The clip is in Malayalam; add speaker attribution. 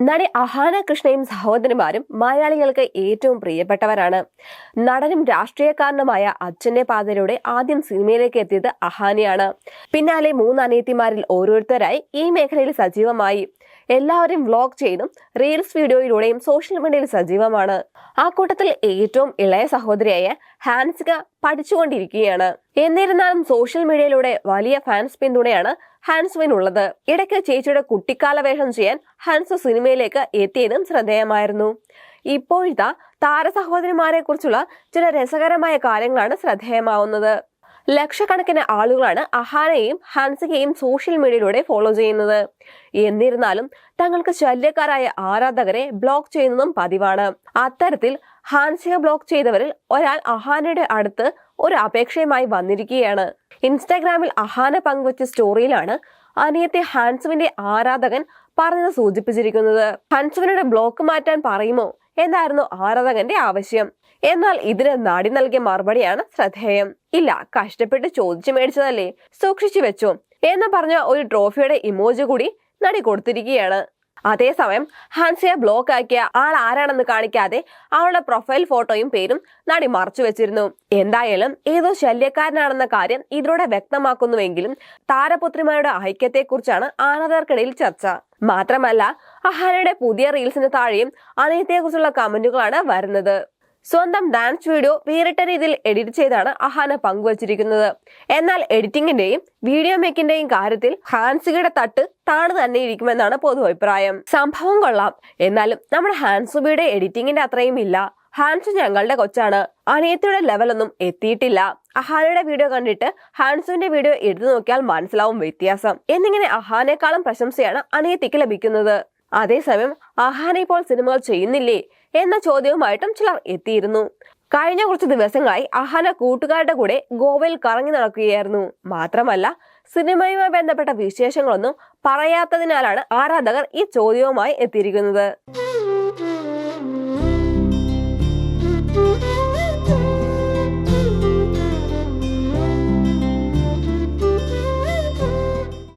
Speaker 1: നടി അഹാന കൃഷ്ണയും സഹോദരന്മാരും മലയാളികൾക്ക് ഏറ്റവും പ്രിയപ്പെട്ടവരാണ്. നടനും രാഷ്ട്രീയക്കാരനുമായ അച്ഛന്റെ പാതയിലൂടെ ആദ്യം സിനിമയിലേക്ക് എത്തിയത് അഹാനയാണ്. പിന്നാലെ മൂന്ന് അനിയത്തിമാരിൽ ഓരോരുത്തരായി ഈ മേഖലയിൽ സജീവമായി. എല്ലാവരും വ്ലോഗ് ചെയ്തും റീൽസ് വീഡിയോയിലൂടെയും സോഷ്യൽ മീഡിയയിൽ സജീവമാണ്. ആ കൂട്ടത്തിൽ ഏറ്റവും ഇളയ സഹോദരിയായ ഹാൻസിക പഠിച്ചുകൊണ്ടിരിക്കുകയാണ്. എന്നിരുന്നാലും സോഷ്യൽ മീഡിയയിലൂടെ വലിയ ഫാൻസ് പിന്തുണയാണ് ഹാൻസ്വിനുള്ളത് ഇടയ്ക്ക് ചേച്ചിയുടെ കുട്ടിക്കാല വേഷം ചെയ്യാൻ ഹാൻസ് സിനിമയിലേക്ക് എത്തിയതും ശ്രദ്ധേയമായിരുന്നു. ഇപ്പോഴത്തെ താരസഹോദരിമാരെ കുറിച്ചുള്ള ചില രസകരമായ കാര്യങ്ങളാണ് ശ്രദ്ധേയമാവുന്നത്. ലക്ഷക്കണക്കിന് ആളുകളാണ് അഹാനയെയും ഹാൻസികയെയും സോഷ്യൽ മീഡിയയിലൂടെ ഫോളോ ചെയ്യുന്നത്. എന്നിരുന്നാലും തങ്ങൾക്ക് ശല്യക്കാരായ ആരാധകരെ ബ്ലോക്ക് ചെയ്യുന്നതും പതിവാണ്. അത്തരത്തിൽ ഹാൻസിക ബ്ലോക്ക് ചെയ്തവരിൽ ഒരാൾ അഹാനയുടെ അടുത്ത് ഒരു അപേക്ഷയുമായി വന്നിരിക്കുകയാണ്. ഇൻസ്റ്റാഗ്രാമിൽ അഹാന പങ്കുവച്ച സ്റ്റോറിയിലാണ് അനിയത്തെ ഹാൻസുവിന്റെ ആരാധകൻ പറഞ്ഞത് സൂചിപ്പിച്ചിരിക്കുന്നത്. ഹൻസുവിനോട് ബ്ലോക്ക് മാറ്റാൻ പറയുമോ? എന്നായിരുന്നു ആരാധകന്റെ ആവശ്യം. എന്നാൽ ഇതിന് നാടി നൽകിയ മറുപടിയാണ് ശ്രദ്ധേയം. ഇല്ല കഷ്ടപ്പെട്ട് ചോദിച്ചു മേടിച്ചതല്ലേ? സൂക്ഷിച്ചു വെച്ചു. എന്ന് പറഞ്ഞ ഒരു ട്രോഫിയുടെ ഇമോജി കൂടി നടി കൊടുത്തിരിക്കുകയാണ്. അതേസമയം ഹാൻസിയെ ബ്ലോക്ക് ആക്കിയ ആൾ ആരാണെന്ന് കാണിക്കാതെ അവളുടെ പ്രൊഫൈൽ ഫോട്ടോയും പേരും നടി മറച്ചു വെച്ചിരുന്നു. എന്തായാലും ഏതോ ശല്യക്കാരനാണെന്ന കാര്യം ഇതിലൂടെ വ്യക്തമാക്കുന്നുവെങ്കിലും താരപുത്രിമാരുടെ ഐക്യത്തെക്കുറിച്ചാണ് ആരാധകർക്കിടയിൽ ചർച്ച. മാത്രമല്ല അഹാനയുടെ പുതിയ റീൽസിന് താഴെയും അനയത്തെക്കുറിച്ചുള്ള കമന്റുകളാണ് വരുന്നത്. സ്വന്തം ഡാൻസ് വീഡിയോ വേറിട്ട രീതിയിൽ എഡിറ്റ് ചെയ്താണ് അഹാന പങ്കുവച്ചിരിക്കുന്നത്. എന്നാൽ എഡിറ്റിംഗിന്റെയും വീഡിയോ മേക്കിന്റെയും കാര്യത്തിൽ ഹാൻസികയുടെ തട്ട് താണു തന്നെ ഇരിക്കുമെന്നാണ് പൊതു അഭിപ്രായം സംഭവം കൊള്ളാം. എന്നാലും നമ്മുടെ ഹാൻസുബിയുടെ എഡിറ്റിങ്ങിന്റെ അത്രയും ഇല്ല. ഹാൻസു ഞങ്ങളുടെ കൊച്ചാണ്. അനിയത്തിയുടെ ലെവലൊന്നും എത്തിയിട്ടില്ല. അഹാനയുടെ വീഡിയോ കണ്ടിട്ട് ഹാൻസുവിന്റെ വീഡിയോ എടുത്തു നോക്കിയാൽ മനസ്സിലാവും വ്യത്യാസം. എന്നിങ്ങനെ അഹാനേക്കാളും പ്രശംസയാണ് അനിയത്തിക്ക് ലഭിക്കുന്നത്. അതേസമയം അഹാന ഇപ്പോൾ സിനിമകൾ ചെയ്യുന്നില്ലേ? എന്ന ചോദ്യവുമായിട്ടും ചിലർ എത്തിയിരുന്നു. കഴിഞ്ഞ കുറച്ച് ദിവസങ്ങളായി അഹന കൂട്ടുകാരുടെ കൂടെ ഗോവയിൽ കറങ്ങി നടക്കുകയായിരുന്നു. മാത്രമല്ല സിനിമയുമായി ബന്ധപ്പെട്ട വിശേഷങ്ങളൊന്നും പറയാത്തതിനാലാണ് ആരാധകർ ഈ ചോദ്യവുമായി എത്തിയിരിക്കുന്നത്.